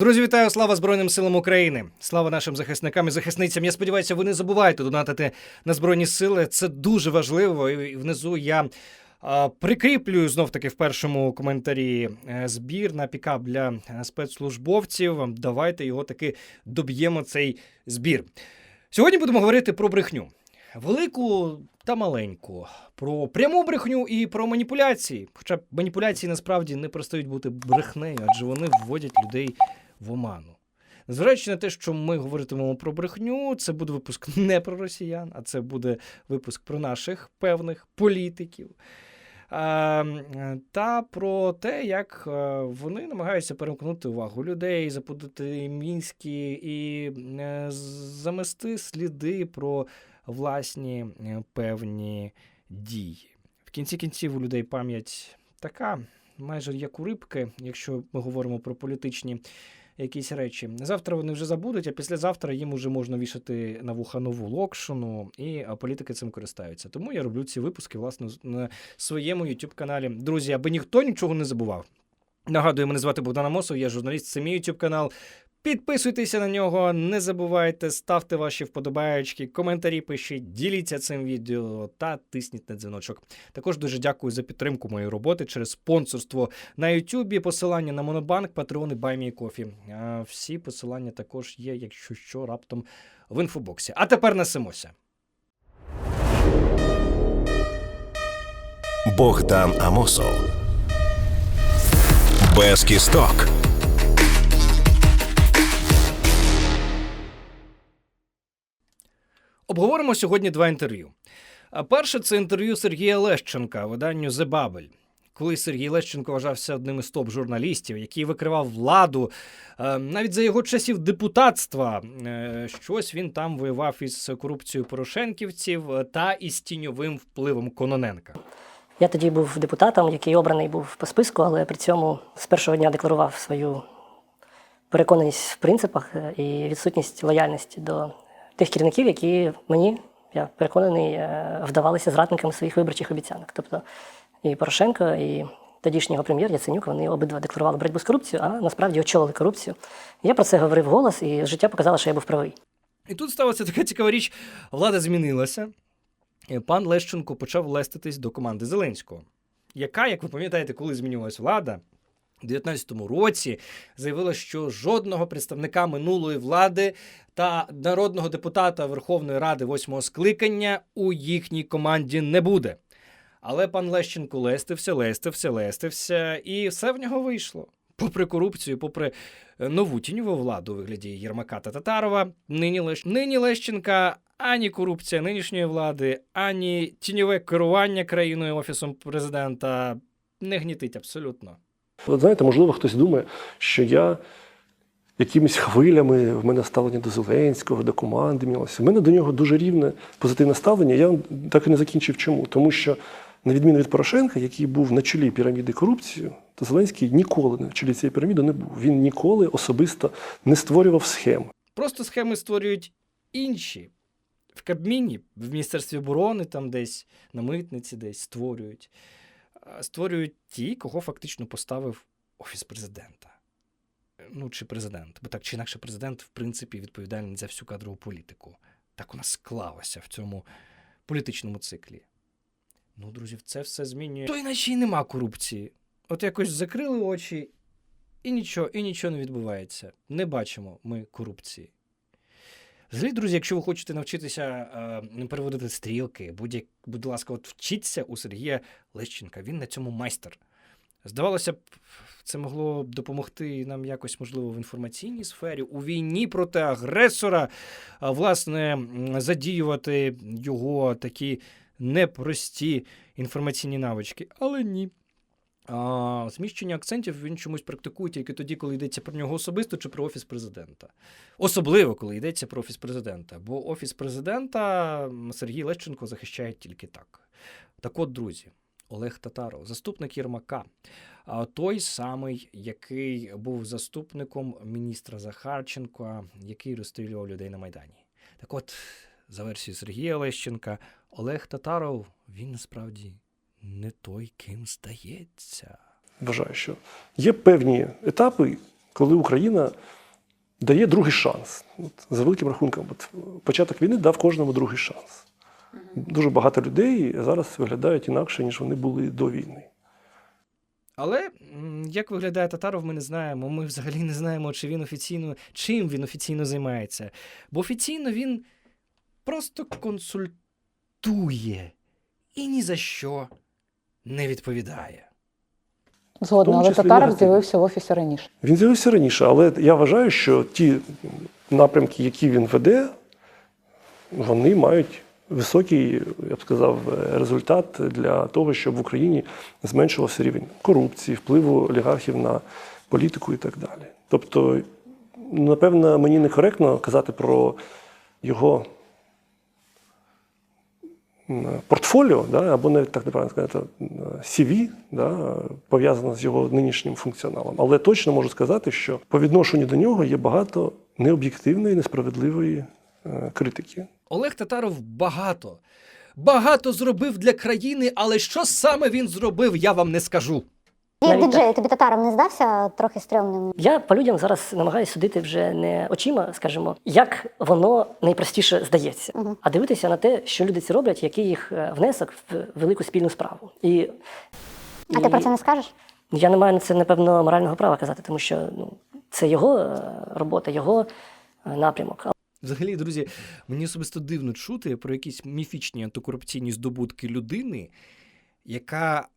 Друзі, вітаю! Слава Збройним силам України! Слава нашим захисникам і захисницям. Я сподіваюся, ви не забуваєте донатити на збройні сили. Це дуже важливо. І внизу я прикріплюю знов таки в першому коментарі е, збір на пікап для е, спецслужбовців. Давайте його таки доб'ємо цей збір. Сьогодні будемо говорити про брехню. Велику та маленьку, про пряму брехню і про маніпуляції. Хоча маніпуляції насправді не перестають бути брехнею, адже вони вводять людей в оману. Незважаючи на те, що ми говоритимемо про брехню, це буде випуск не про росіян, а це буде випуск про наших певних політиків. Та про те, як е, вони намагаються перемкнути увагу людей, запутати мінські і е, замести сліди про власні е, певні дії. В кінці кінців у людей пам'ять така, майже як у рибки, якщо ми говоримо про політичні якісь речі. Завтра вони вже забудуть, а післязавтра їм уже можна вішати на вуха нову локшину, і політики цим користаються. Тому я роблю ці випуски власне на своєму youtube каналі. Друзі, аби ніхто нічого не забував. Нагадую, мене звати Богдан Амосов, я журналіст, це мій YouTube канал. Підписуйтеся на нього, не забувайте, ставте ваші вподобаєчки, коментарі пишіть, діліться цим відео та тисніть на дзвіночок. Також дуже дякую за підтримку моєї роботи через спонсорство на YouTube, посилання на Монобанк, Патреон і Баймій.Кофі. Всі посилання також є, якщо що, раптом в інфобоксі. А тепер несемося. Богдан Амосов. Без кісток. Обговоримо сьогодні два інтерв'ю. Перше це інтерв'ю Сергія Лещенка виданню The Bubble. Коли Сергій Лещенко вважався одним із топ-журналістів, який викривав владу, е, навіть за його часів депутатства, е, щось він там воював із корупцією порошенківців е, та із тіньовим впливом Кононенка. Я тоді був депутатом, який обраний був по списку, але при цьому з першого дня декларував свою переконаність в принципах і відсутність лояльності до тих керівників, які мені, я переконаний, е, вдавалися зрадниками своїх виборчих обіцянок. Тобто і Порошенко, і тодішній його прем'єр Яценюк, вони обидва декларували боротьбу з корупцією, а насправді очолили корупцію. Я про це говорив голос, і життя показало, що я був правий. І тут сталася така цікава річ: влада змінилася. і Пан Лещенко почав леститись до команди Зеленського, яка, як ви пам'ятаєте, коли змінювалась влада. У 19-му році заявила, що жодного представника минулої влади та народного депутата Верховної Ради восьмого скликання у їхній команді не буде. Але пан Лещенко лестився, лестився, лестився, і все в нього вийшло. Попри корупцію, попри е, нову тіньову владу у вигляді Єрмака та Татарова, нині, Лещ... нині Лещенка ані корупція нинішньої влади, ані тіньове керування країною офісом президента не гнітить абсолютно. От знаєте, можливо, хтось думає, що я якимись хвилями в мене ставлення до Зеленського, до команди мінялося. У мене до нього дуже рівне позитивне ставлення. Я так і не закінчив чому. Тому що, на відміну від Порошенка, який був на чолі піраміди корупції, то Зеленський ніколи на чолі цієї піраміди не був. Він ніколи особисто не створював схем. Просто схеми створюють інші. В Кабміні, в Міністерстві оборони, там десь, на митниці десь створюють. А Створюють ті, кого фактично поставив Офіс президента. Ну, чи президент. Бо так чи інакше, президент, в принципі, відповідальний за всю кадрову політику. Так у нас склалося в цьому політичному циклі. Ну, друзі, це все змінює. То іначе й нема корупції. От якось закрили очі, і нічого, і нічого не відбувається. Не бачимо ми корупції. Взагалі, друзі, якщо ви хочете навчитися е, переводити стрілки, будь, будь ласка, от вчіться у Сергія Лещенка. Він на цьому майстер. Здавалося б, це могло б допомогти нам якось, можливо, в інформаційній сфері, у війні проти агресора, власне, задіювати його такі непрості інформаційні навички. Але ні. А, зміщення акцентів він чомусь практикує тільки тоді, коли йдеться про нього особисто чи про офіс президента. Особливо, коли йдеться про офіс президента. Бо офіс президента Сергій Лещенко захищає тільки так. Так от, друзі, Олег Татаров, заступник Єрмака, той самий, який був заступником міністра Захарченка, який розстрілював людей на Майдані. Так от, за версією Сергія Лещенка, Олег Татаров, він насправді не той, ким здається. Вважаю, що є певні етапи, коли Україна дає другий шанс. От, за великим рахунком, от, початок війни дав кожному другий шанс. Дуже багато людей зараз виглядають інакше, ніж вони були до війни. Але як виглядає Татаров, ми не знаємо. Ми взагалі не знаємо, чи він офіційно, чим він офіційно займається. Бо офіційно він просто консультує і ні за що не відповідає. Згодна, тому але Татаров з'явився в офісі раніше. Він з'явився раніше, але я вважаю, що ті напрямки, які він веде, вони мають високий, я б сказав, результат для того, щоб в Україні зменшувався рівень корупції, впливу олігархів на політику і так далі. Тобто, напевно, мені некоректно казати про його портфоліо, да, або навіть так неправильно сказати, м, CV, да, пов'язано з його нинішнім функціоналом. Але точно можу сказати, що по відношенню до нього є багато необ'єктивної, несправедливої е, критики. Олег Татаров багато, багато зробив для країни, але що саме він зробив, я вам не скажу. Як диджей, тобі татаром не здався трохи стрьомним? Я по людям зараз намагаюся судити вже не очима, скажімо, як воно найпростіше здається, Мгм. а дивитися на те, що люди ці роблять, який їх е, внесок в велику спільну справу. І, А ти про це не скажеш? Я не маю на це, напевно, морального права казати, тому що ну, це його е, робота, його е, напрямок. Взагалі, друзі, мені особисто дивно чути про якісь міфічні антикорупційні здобутки людини, яка,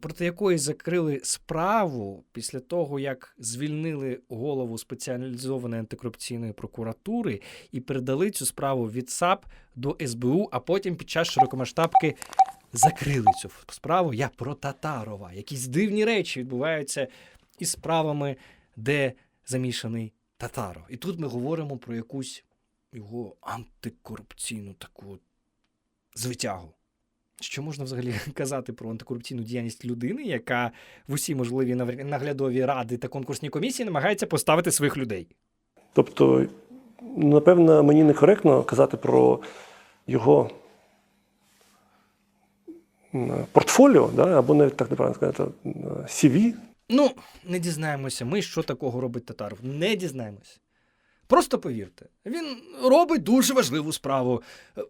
проти якої закрили справу після того, як звільнили голову спеціалізованої антикорупційної прокуратури і передали цю справу від САП до СБУ, а потім під час широкомасштабки закрили цю справу. Я про Татарова. Якісь дивні речі відбуваються із справами, де замішаний Татаров. І тут ми говоримо про якусь його антикорупційну таку звитягу. Що можна взагалі казати про антикорупційну діяльність людини, яка в усі можливі наглядові ради та конкурсні комісії намагається поставити своїх людей? Тобто, напевно, мені некоректно казати про його портфоліо, да, або навіть так неправильно сказати, CV, Ну, не дізнаємося ми, що такого робить Татаров. Не дізнаємося. Просто повірте, він робить дуже важливу справу. Е,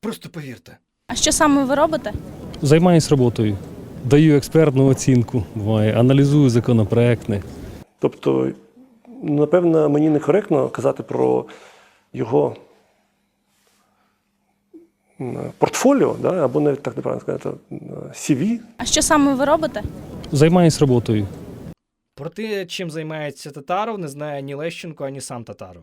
Просто повірте. А що саме ви робите? Займаюсь роботою, даю експертну оцінку, буває, аналізую законопроекти. Тобто, напевно, мені некоректно казати про його портфоліо, да, або навіть так неправильно сказати, CV, А що саме ви робите? Займаюсь роботою. Про те, чим займається Татаров, не знає ні Лещенко, ані сам Татаров.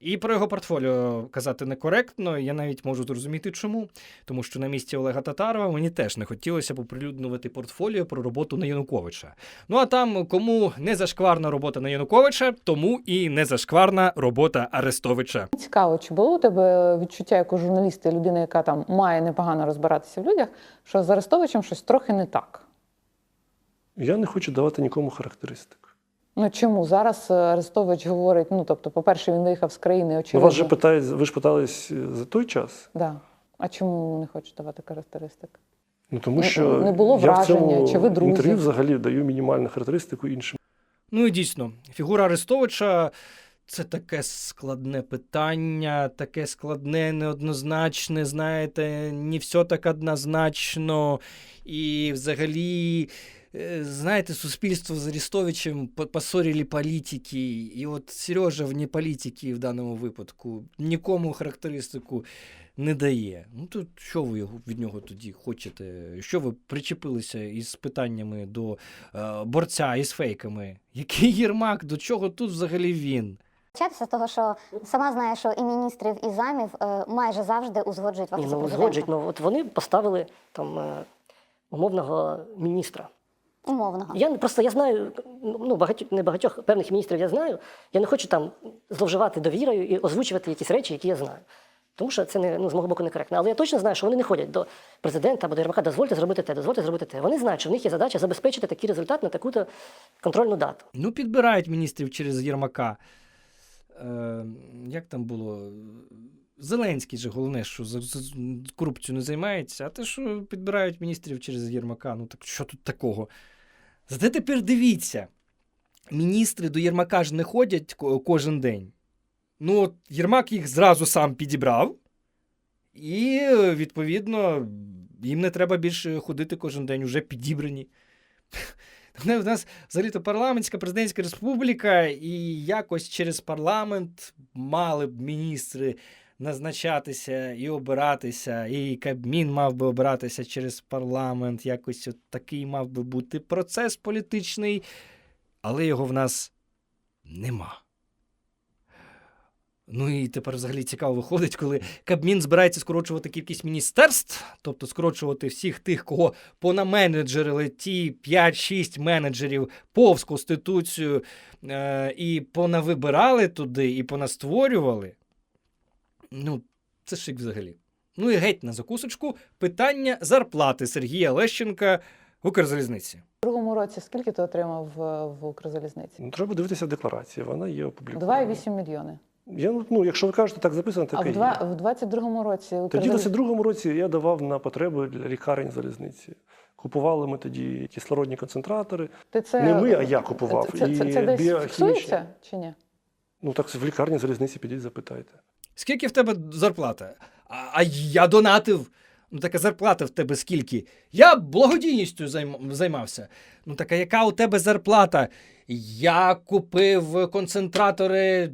І про його портфоліо казати некоректно, я навіть можу зрозуміти чому. Тому що на місці Олега Татарова мені теж не хотілося б оприлюднювати портфоліо про роботу на Януковича. Ну а там, кому не зашкварна робота на Януковича, тому і не зашкварна робота Арестовича. Цікаво, чи було у тебе відчуття як у журналіста, і людини, яка там має непогано розбиратися в людях, що з Арестовичем щось трохи не так? я не хочу давати нікому характеристик. Ну чому зараз е, Арестович говорить? Ну тобто, по-перше, він виїхав з країни, Ну, очевидно. вас же питають, ви ж питались за той час. да. А чому не хочеш давати характеристик? Ну тому Ну, що не було я в цьому враження, чи ви друзі? інтерв'ю взагалі даю мінімальну характеристику іншим. Ну і дійсно, фігура Арестовича це таке складне питання, таке складне, неоднозначне, знаєте, не все так однозначно. І взагалі, е, знаєте, суспільство з Арестовичем по- поссорили політики. І от Сережа вне політики в даному випадку нікому характеристику не дає. Ну то що ви його від нього тоді хочете? Що ви причепилися із питаннями до е, борця із фейками? Який Єрмак? До чого тут взагалі він? Початися з того, що сама знає, що і міністрів, і замів е, майже завжди узгоджують в офісі ну, президента. узгоджують, ну от вони поставили там е, умовного міністра. Умовного. Я не- просто я знаю, ну багатьох не багатьох певних міністрів я знаю. Я не хочу там зловживати довірою і озвучувати якісь речі, які я знаю. Тому що це не ну, з мого боку некоректно. Але я точно знаю, що вони не ходять до президента або до Єрмака, дозвольте зробити те, дозвольте зробити те. Вони знають, що в них є задача забезпечити такий результат на таку-то контрольну дату. Ну, підбирають міністрів через Єрмака. Е, як там було? Зеленський же головне, що за, за корупцію не займається, а те, що підбирають міністрів через Єрмака, ну так що тут такого? Зате тепер дивіться. міністри до Єрмака ж не ходять кожен день. Ну, от Єрмак їх зразу сам підібрав, і, відповідно, їм не треба більше ходити кожен день, уже підібрані. У нас взагалі-то парламентська президентська республіка, і якось через парламент мали б міністри назначатися і обиратися, і Кабмін мав би обиратися через парламент. Якось от такий мав би бути процес політичний, але його в нас нема. Ну і тепер взагалі цікаво виходить, коли Кабмін збирається скорочувати кількість міністерств, тобто скорочувати всіх тих, кого понаменеджерили ті 5-6 менеджерів повз Конституцію е, і понавибирали туди, і понастворювали. Ну, це шик взагалі. Ну і геть на закусочку питання зарплати Сергія Лещенка в Укрзалізниці. У другому році скільки ти отримав в, в Укрзалізниці? Ну, треба дивитися декларацію, вона є опублікована. 2,8 мільйони. Я, ну, ну, якщо ви кажете, так записано, так А і в, є. в 22-му році Тоді в Укрзаліз- 22-му році я давав на потреби для лікарень залізниці. Купували ми тоді кислородні концентратори. Ти це, Не ми, а я купував. Це, це, це, І десь біохімічні. фіксується чи ні? Ну так в лікарні залізниці підіть, запитайте. Скільки в тебе зарплата? А, а я донатив. Ну, така зарплата в тебе скільки? Я благодійністю займ- займався. Ну, така яка у тебе зарплата? Я купив концентратори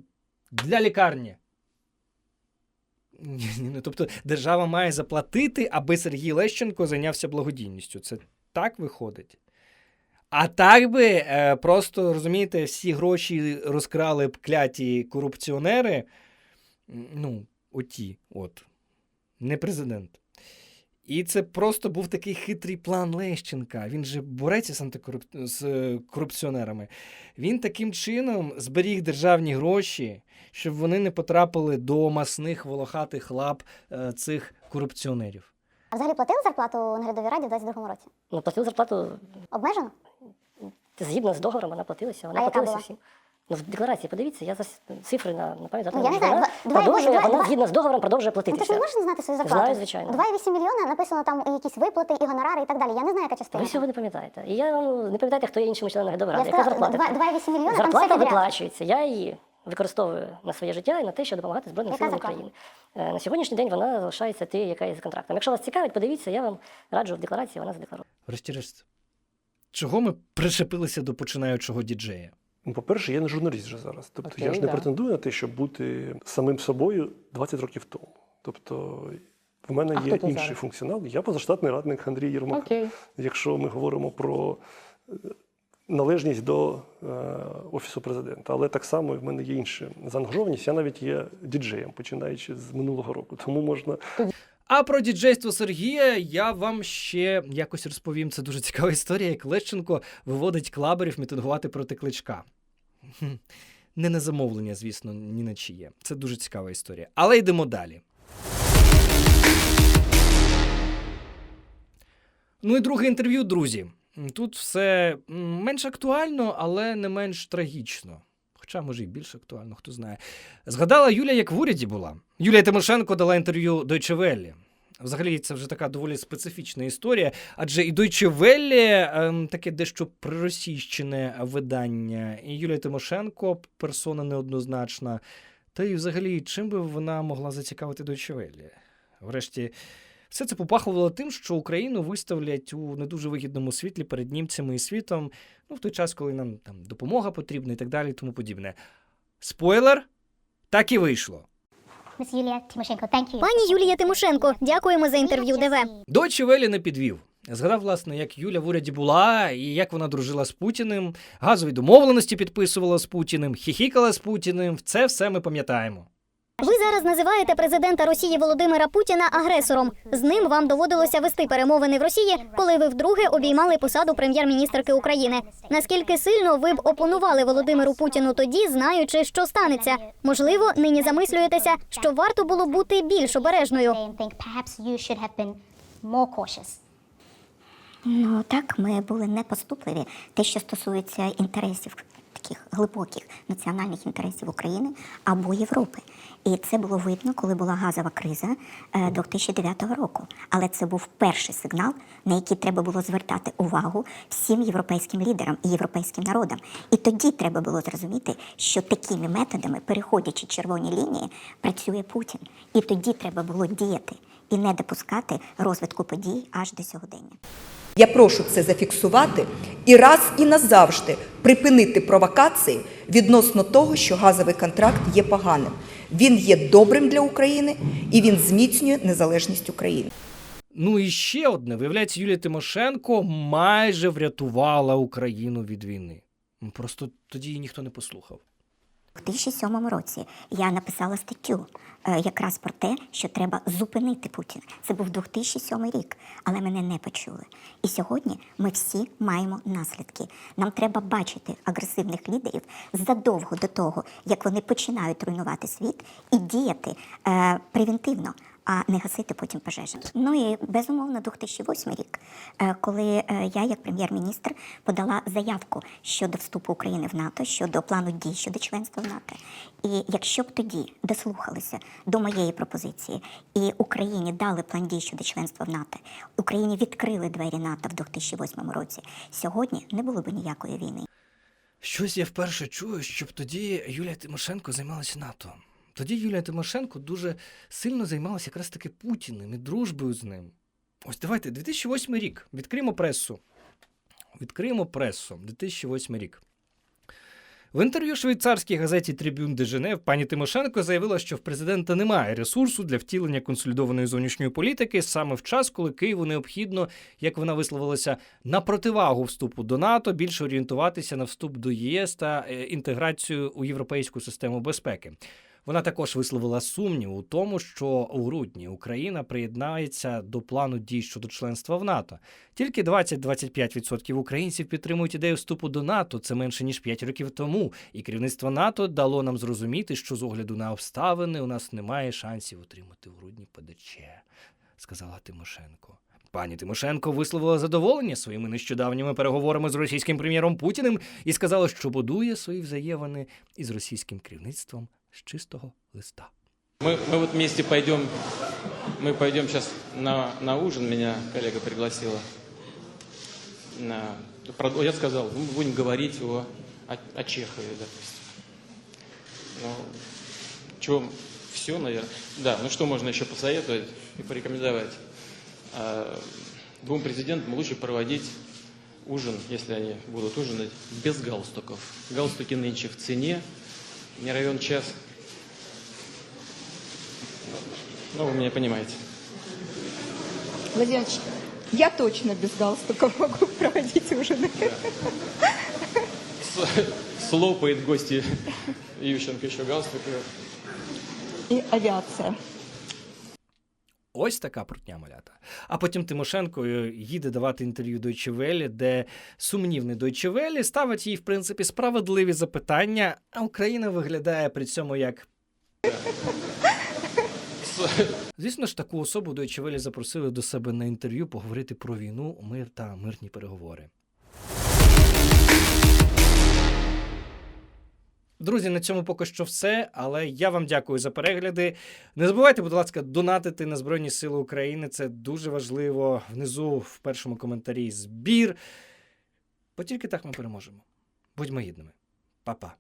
для лікарні. Ні, ні, ну, тобто держава має заплатити, аби Сергій Лещенко зайнявся благодійністю. Це так виходить. А так би е, просто розумієте, всі гроші розкрали б кляті корупціонери. Ну, оті, от, не президент. І це просто був такий хитрий план Лещенка. Він же бореться з, антикоруп... з е, корупціонерами. Він таким чином зберіг державні гроші, щоб вони не потрапили до масних волохатих лап е, цих корупціонерів. А взагалі платили зарплату наглядовій раді в 22-му році? Ну, платили зарплату Обмежено? згідно з договором, вона платилася. Вона А яка платилася була? всім. Ну, в декларації подивіться, я зараз цифри на, на пам'ять Ну, я не знаю, Вона два- два- продовжує, два- вона два- згідно з договором продовжує Ну ти ж не можеш не знати свою зарплату? Знаю, звичайно. 2,8 мільйона написано там і якісь виплати, і гонорари, і так далі. Я не знаю, яка частина. Ви цього не пам'ятаєте. І я вам не пам'ятаєте, хто є іншими членами договору. Я Яка сказала, зарплата? 2,8 мільйона, там зарплата все підряд. виплачується. Я її використовую на своє життя і на те, щоб допомагати Збройним Яка силам зарплата? України. Е, На сьогоднішній день вона залишається тією, яка є за контрактом. Якщо вас цікавить, подивіться, я вам раджу в декларації, вона задекларована. Врешті-решт, чого ми причепилися до починаючого діджея? Ну, по-перше, я не журналіст вже зараз. Тобто я ж не да. претендую на те, щоб бути самим собою 20 років тому. Тобто в мене А є інший зараз? функціонал. Я позаштатний радник Андрій Єрмака. Окей. Якщо ми говоримо про е, належність до е, офісу президента, але так само в мене є інша заангажованість. Я навіть є діджеєм, починаючи з минулого року. Тому можна А про діджейство Сергія я вам ще якось розповім. Це дуже цікава історія, як Лещенко виводить клаберів мітингувати проти кличка. Не на замовлення, звісно, ні на чиє. Це дуже цікава історія. Але йдемо далі. Ну і друге інтерв'ю, друзі. Тут все менш актуально, але не менш трагічно. Хоча, може, і більш актуально, хто знає. Згадала Юля, як в уряді була. Юлія Тимошенко дала інтерв'ю Deutsche Welle. Взагалі, це вже така доволі специфічна історія, адже і Deutsche Welle ем, таке дещо приросійщене видання, і Юлія Тимошенко персона неоднозначна. Та й взагалі, чим би вона могла зацікавити Deutsche Welle? Врешті, все це попахувало тим, що Україну виставлять у не дуже вигідному світлі перед німцями і світом, ну, в той час, коли нам там допомога потрібна і так далі, і тому подібне. Спойлер, так і вийшло. Пані Юлія Тимошенко, дякуємо за інтерв'ю. ДВ. Дочі Велі не підвів. Згадав, власне, як Юля в уряді була, і як вона дружила з Путіним, газові домовленості підписувала з Путіним, хіхікала з Путіним. Це все ми пам'ятаємо. Ви зараз називаєте президента Росії Володимира Путіна агресором. З ним вам доводилося вести перемовини в Росії, коли ви вдруге обіймали посаду прем'єр-міністрки України. Наскільки сильно ви б опонували Володимиру Путіну тоді, знаючи, що станеться? Можливо, нині замислюєтеся, що варто було бути більш обережною. Ну так, ми були непоступливі. Те, що стосується інтересів таких глибоких національних інтересів України або Європи. І це було видно, коли була газова криза е, 2009 року. Але це був перший сигнал, на який треба було звертати увагу всім європейським лідерам і європейським народам. І тоді треба було зрозуміти, що такими методами, переходячи червоні лінії, працює Путін. І тоді треба було діяти і не допускати розвитку подій аж до сьогодення. Я прошу це зафіксувати і раз і назавжди припинити провокації відносно того, що газовий контракт є поганим. Він є добрим для України і він зміцнює незалежність України. Ну і ще одне. Виявляється, Юлія Тимошенко майже врятувала Україну від війни. Просто тоді її ніхто не послухав. У 2007 році я написала статтю е, якраз про те, що треба зупинити Путіна. Це був 2007 рік, але мене не почули. І сьогодні ми всі маємо наслідки. Нам треба бачити агресивних лідерів задовго до того, як вони починають руйнувати світ, і діяти е, превентивно. А не гасити потім пожежі. Ну і безумовно 2008 рік, е, коли е, я, як прем'єр-міністр, подала заявку щодо вступу України в НАТО, щодо плану дій щодо членства в НАТО. І якщо б тоді дослухалися до моєї пропозиції і Україні дали план дій щодо членства в НАТО, Україні відкрили двері НАТО в 2008 році, сьогодні не було б ніякої війни. Щось я вперше чую, щоб тоді Юлія Тимошенко займалася НАТО. Тоді Юлія Тимошенко дуже сильно займалася якраз таки Путіним і дружбою з ним. Ось давайте, 2008 рік. Відкриємо пресу. Відкриємо пресу. 2008 рік. В інтерв'ю швейцарській газеті Трибюн де Женев пані Тимошенко заявила, що в президента немає ресурсу для втілення консолідованої зовнішньої політики саме в час, коли Києву необхідно, як вона висловилася, на противагу вступу до НАТО більше орієнтуватися на вступ до ЄС та е, інтеграцію у європейську систему безпеки. Вона також висловила сумнів у тому, що у грудні Україна приєднається до плану дій щодо членства в НАТО. Тільки 20-25% українців підтримують ідею вступу до НАТО. Це менше ніж 5 років тому. І керівництво НАТО дало нам зрозуміти, що з огляду на обставини у нас немає шансів отримати в грудні ПДЧ, сказала Тимошенко. Пані Тимошенко висловила задоволення своїми нещодавніми переговорами з російським прем'єром Путіним і сказала, що будує свої взаємини із російським керівництвом з чистого листа. Мы, мы вот вместе пойдем, мы пойдем сейчас на, на ужин, меня коллега пригласила. На, я сказал, мы будем говорить о, о, о Чехове, допустим. Ну, что, все, наверное. Да, ну что можно еще посоветовать и порекомендовать? А, Двум президентам лучше проводить ужин, если они будут ужинать, без галстуков. Галстуки нынче в цене, не равен час. Ну, вы меня понимаете. Владимирович, я точно без галстука могу проводить ужины. С- Слопает гости Ющенко еще галстук. И авиация. Ось така прутня малята. А потім Тимошенко е, їде давати інтерв'ю Дойчевелі, де сумнівний Дойчевелі ставить їй, в принципі, справедливі запитання, а Україна виглядає при цьому як. Звісно ж, таку особу Дойчевелі запросили до себе на інтерв'ю поговорити про війну, мир та мирні переговори. Друзі, на цьому поки що все. Але я вам дякую за перегляди. Не забувайте, будь ласка, донатити на Збройні Сили України. Це дуже важливо. Внизу в першому коментарі збір. Бо тільки так ми переможемо. Будьмо гідними. Па-па.